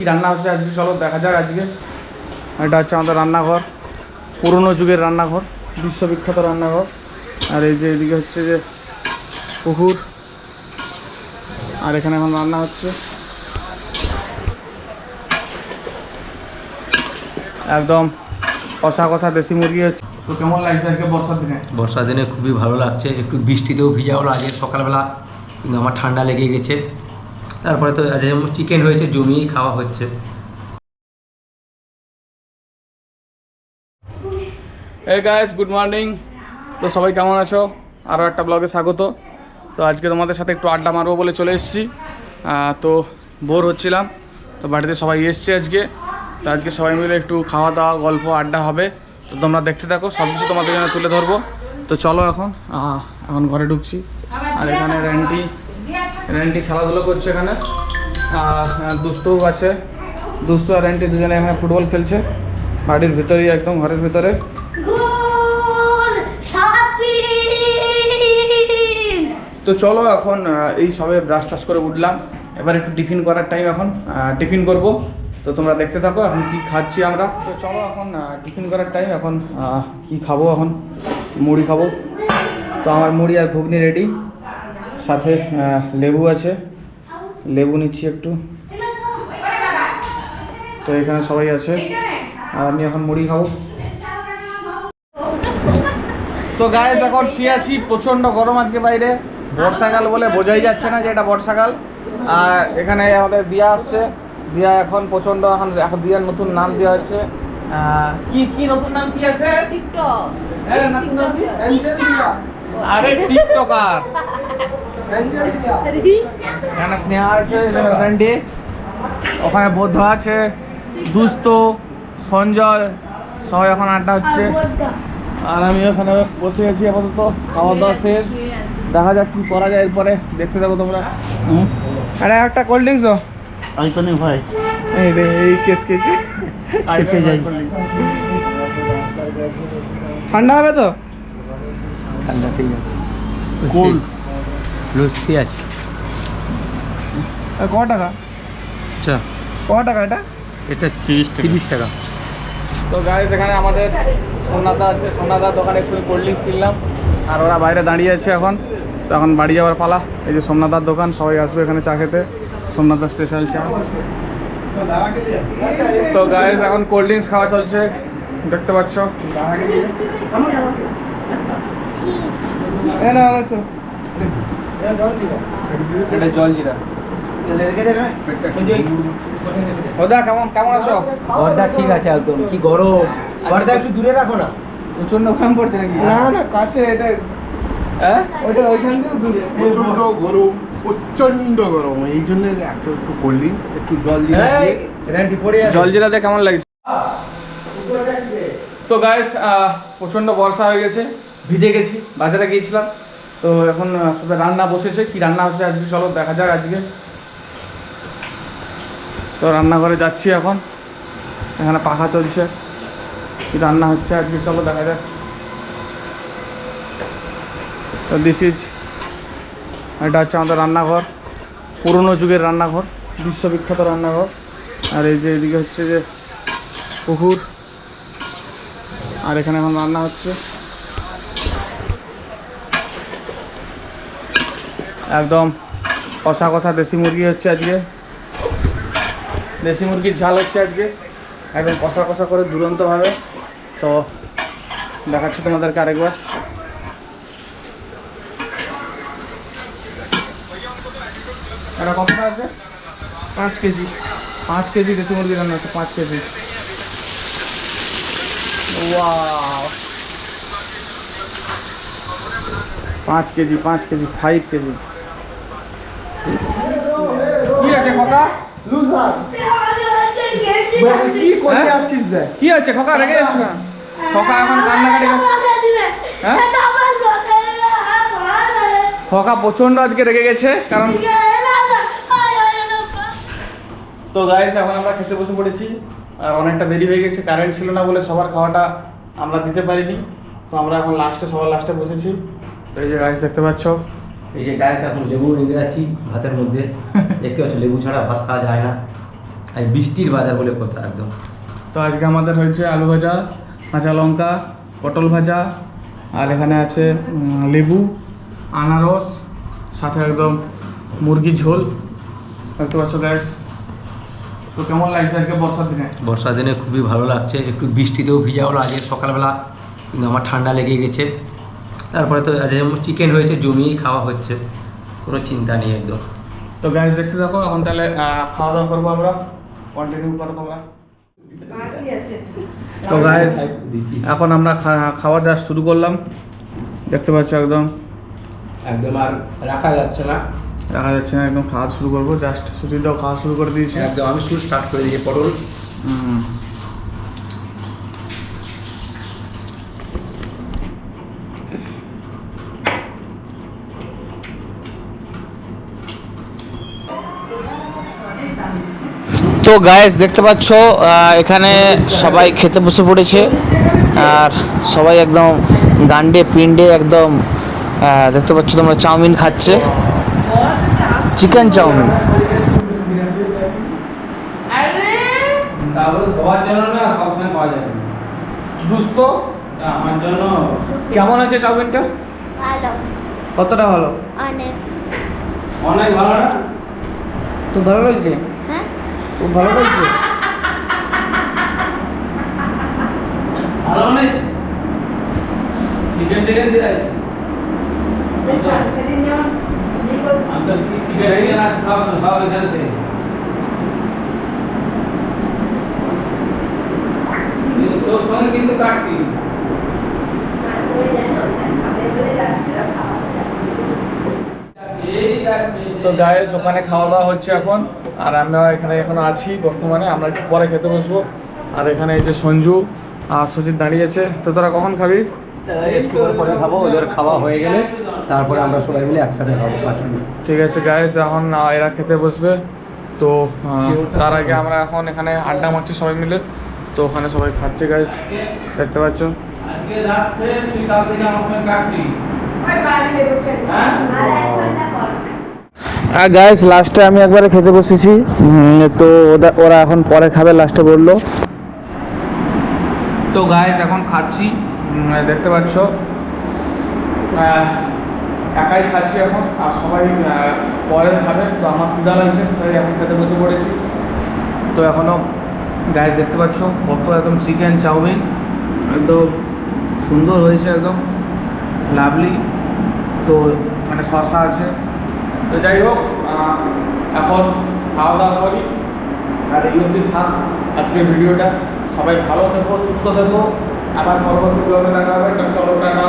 কি রান্না হচ্ছে আজকে? চলো দেখা যাক আজকে। এটা হচ্ছে আমাদের রান্নাঘর পুরনো যুগের রান্নাঘর বিশ্ববিখ্যাত রান্নাঘর। আর এই যে এদিকে হচ্ছে যে পুকুর। আর এখানে এখন রান্না হচ্ছে। একদম কষা কষা দেশি মুরগি হচ্ছে। তো কেমন লাগছে আজকে বর্ষার দিনে? বর্ষার দিনে খুবই ভালো লাগছে। একটু বৃষ্টিতেও ভিজাও লাগে সকালবেলা। কিন্তু আমার ঠান্ডা লেগে গেছে। তারপরে তো আজ চিকেন হয়েছে, জমিয়েই খাওয়া হচ্ছে। গুড মর্নিং তো সবাই কেমন আছো? আরও একটা ব্লগে স্বাগত। তো আজকে তোমাদের সাথে একটু আড্ডা মারবো বলে চলে এসেছি। তো বোর হচ্ছিলাম। তো বাড়িতে সবাই এসছে আজকে। তো আজকে সবাই মিলে একটু খাওয়া দাওয়া গল্প, আড্ডা হবে। তো তোমরা দেখতে থাকো সব কিছু তোমাদের জন্য তুলে ধরবো। তো চলো এখন এখন ঘরে ঢুকছি। আর এখানে র্যান্টি র্যান্টি খেলাধুলো করছে এখানে। আর দুষ্টু আছে। দুষ্টু আর র্যান্টি দুজনে এখানে ফুটবল খেলছে। বাড়ির ভিতরেই একদম ঘরের ভিতরে। তো চলো এখন এই সবে ব্রাশ টাশ করে উঠলাম। এবার একটু টিফিন করার টাইম এখন। টিফিন করব। তো তোমরা দেখতে থাকো এখন কি খাচ্ছি আমরা। তো চলো এখন টিফিন করার টাইম এখন কি খাব এখন? মুড়ি খাব। তো আমার মুড়ি আর ঘুগনি রেডি সাথে লেবু আছে। লেবু নিচ্ছি একটু। তো এখানে সবাই আছে। আর আমি এখন মুড়ি খাব। তো গায়ে এখন শুয়ে আছি প্রচণ্ড গরম আজকে বাইরে। বর্ষাকাল বলে বোঝাই যাচ্ছে না যে এটা বর্ষাকাল। আর এখানে আমাদের দিয়া আসছে। দিয়া এখন প্রচণ্ড এখন এখন দিয়ার নতুন নাম দেওয়া হচ্ছে। কি কি নতুন নাম কি আছে? টিকটক। এর নতুন নাম কি? আরে টিকটকার। এখানে স্নেহা আছে রেন্ডি ওখানে বৌদ্ধ আছে দুস্ত সঞ্জয় সবাই এখন আড্ডা হচ্ছে। আর আমি ওখানে বসে আছি আপাতত। খাওয়া দাওয়া শেষ। দেখা যাক কি করা যায় এরপরে। দেখতে থাকো তোমরা। আরে একটা কোল্ড ড্রিঙ্কস দাও। আইকনে ভাই। এই রে এই কেস কেজি আইপে যাই। ঠান্ডা হবে তো? ঠান্ডা ঠিক আছে। Cold. লস্যি আছে। ক টাকা? আচ্ছা। ক টাকা এটা? এটা তিরিশ তিরিশ টাকা। তো গাড়ি এখানে আমাদের সোনাদা আছে। সোনাদার দোকানে একটু কোল্ড ড্রিঙ্কস কিনলাম। আর ওরা বাইরে দাঁড়িয়ে আছে এখন। তো এখন বাড়ি যাওয়ার পালা। এই যে সোমনাথার দোকান সবাই আসবে এখানে চা খেতে। সোমনাথা স্পেশাল চা। তো গাইজ এখন কোল্ড ড্রিঙ্কস খাওয়া চলছে। দেখতে পাচ্ছ। এটা জল জিরা। ওদা কেমন কেমন আছো? গর্দা ঠিক আছে একদম। কি গরম। গর্দা একটু দূরে রাখো না। প্রচণ্ড গরম পড়ছে নাকি? না না কাছে এটা হ্যাঁ? ওইটা ওইখান থেকে দূরে। প্রচণ্ড গরম প্রচণ্ড গরম। এই জন্য একটু একটু কোল্ড ড্রিঙ্কস একটু জল। জল জিরাতে কেমন লাগছে? তো গাইস প্রচণ্ড বর্ষা হয়ে গেছে। ভিজে গেছি বাজারে গিয়েছিলাম। তো এখন আহ, সবে রান্না বসেছে। কি রান্না হচ্ছে আজকে? চলো দেখা যাক আজকে। তো রান্নাঘরে যাচ্ছি এখন। এখানে পাখা চলছে। কি রান্না হচ্ছে আজকে? চলো দেখা যাক। তো দিস ইজ এটা হচ্ছে আমাদের রান্নাঘর। পুরনো যুগের রান্নাঘর বিশ্ববিখ্যাত রান্নাঘর। আর এই যে এদিকে হচ্ছে যে পুকুর। আর এখানে এখন রান্না হচ্ছে। একদম কষা কষা দেশি মুরগি হচ্ছে আজকে। দেশি মুরগির ঝাল হচ্ছে আজকে। একদম কষা কষা করে দুরন্তভাবে। তো দেখাচ্ছি তোমাদেরকে আরেকবার। এটা কতটা আছে? পাঁচ কেজি। পাঁচ কেজি দেশি মুরগি রান্না হচ্ছে পাঁচ কেজি। পাঁচ কেজি পাঁচ কেজি ফাইভ কেজি। কি আছে খোকা? কি করে হ্যাঁ? কি আছে খোকা? রেগে যাচ্ছ কেন? খোকা এখন কান্নাকাটি হ্যাঁ? খোকা প্রচণ্ড আজকে রেগে গেছে কারণ তো গাইস এখন আমরা খেতে বসে পড়েছি আর অনেকটা দেরি হয়ে গেছে কারেন্ট ছিল না বলে সবার খাওয়াটা আমরা দিতে পারিনি। তো আমরা এখন লাস্টে সবার লাস্টে বসেছি। এই যে গাইস দেখতে পাচ্ছ? এই যে গায়ে এখন লেবু নিয়ে যাচ্ছি ভাতের মধ্যে। দেখতে পাচ্ছ লেবু ছাড়া ভাত খাওয়া যায় না। আর বৃষ্টির বাজার বলে কথা একদম। তো আজকে আমাদের হয়েছে আলু ভাজা কাঁচা লঙ্কা পটল ভাজা আর এখানে আছে লেবু আনারস সাথে একদম মুরগির ঝোল। দেখতে পাচ্ছ গ্যাস তো কেমন লাগছে আজকে বর্ষার দিনে? বর্ষার দিনে খুবই ভালো লাগছে। একটু বৃষ্টিতেও ভিজা হলো আজকে সকালবেলা কিন্তু আমার ঠান্ডা লেগে গেছে। তারপরে তো আজ চিকেন হয়েছে জমিয়েই খাওয়া হচ্ছে। কোনো চিন্তা নেই একদম। তো গ্যাস দেখতে থাকো এখন তাহলে খাওয়া দাওয়া করব আমরা। কন্টিনিউ করো তোমরা তো গাইস এখন আমরা খাওয়া জাস্ট শুরু করলাম। দেখতে পাচ্ছ একদম। একদম আর রাখা যাচ্ছে না। রাখা যাচ্ছে না একদম খাওয়া শুরু করব। জাস্ট সুচিতাও খাওয়া শুরু করে দিয়েছি। একদম আমি শুরু স্টার্ট করে দিয়েছি পটল। হুম। তো গায়েস দেখতে পাচ্ছ আহ, এখানে সবাই খেতে বসে পড়েছে আর সবাই একদম গান্ডে পিন্ডে একদম আহ, দেখতে পাচ্ছ তোমরা চাউমিন খাচ্ছে। Chicken chow mein. আরে তারপরে সবার জন্য না সবসময় পাওয়া যাবে দুস্ত আমার জন্য কেমন আছে চাউমিনটা? কতটা ভালো? অনেক। অনেক ভালো না? তো ভালো লাগছে হ্যাঁ খুব ভালো লাগছে ভালো নেই চিকেন টিকেন দিয়ে আছে সেদিন যেমন আমি তো কি চিকেন হয়ে না সব সব এখানে থেকে কিন্তু তোর সঙ্গে কিন্তু কাটতি এই যাচ্ছে তো গায়েস ওখানে খাওয়া দাওয়া হচ্ছে এখন। আর আমরা এখানে এখন আছি বর্তমানে। আমরা একটু পরে খেতে বসবো। আর এখানে এই যে সঞ্জু আর সুজিত দাঁড়িয়েছে তো তোরা কখন খাবি? একটু পরে খাব ওদের খাওয়া হয়ে গেলে। তারপরে আমরা সবাই মিলে একসাথে খাব ঠিক আছে গায়েস এখন এরা খেতে বসবে। তো তার আগে আমরা এখন এখানে আড্ডা মারছি সবাই মিলে। তো ওখানে সবাই খাচ্ছে গাইস দেখতে পাচ্ছ? আজকে রাত শেষ তুই কাল আমার সঙ্গে কাটবি হ্যাঁ? আর গাইস লাস্টে আমি একবারে খেতে বসেছি। তো ওরা এখন পরে খাবে লাস্টে বলল। তো গাইস এখন খাচ্ছি। দেখতে পাচ্ছ। একাই খাচ্ছি এখন, আর সবাই পরে খাবে। তো আমার ক্ষুধা লাগছে, তাই এখন খেতে বসে পড়েছি। তো এখনও গাইস দেখতে পাচ্ছ কত একদম চিকেন চাউমিন। একদম সুন্দর হয়েছে, একদম। লাভলি তো মানে শশা আছে। তো যাই হোক এখন খাওয়া দাওয়া করি। আর এই অবধি থাক আজকের ভিডিওটা। সবাই ভালো থেকো, সুস্থ থেকো। আবার পরবর্তী ব্লগে দেখা হবে। চলো, টাটা।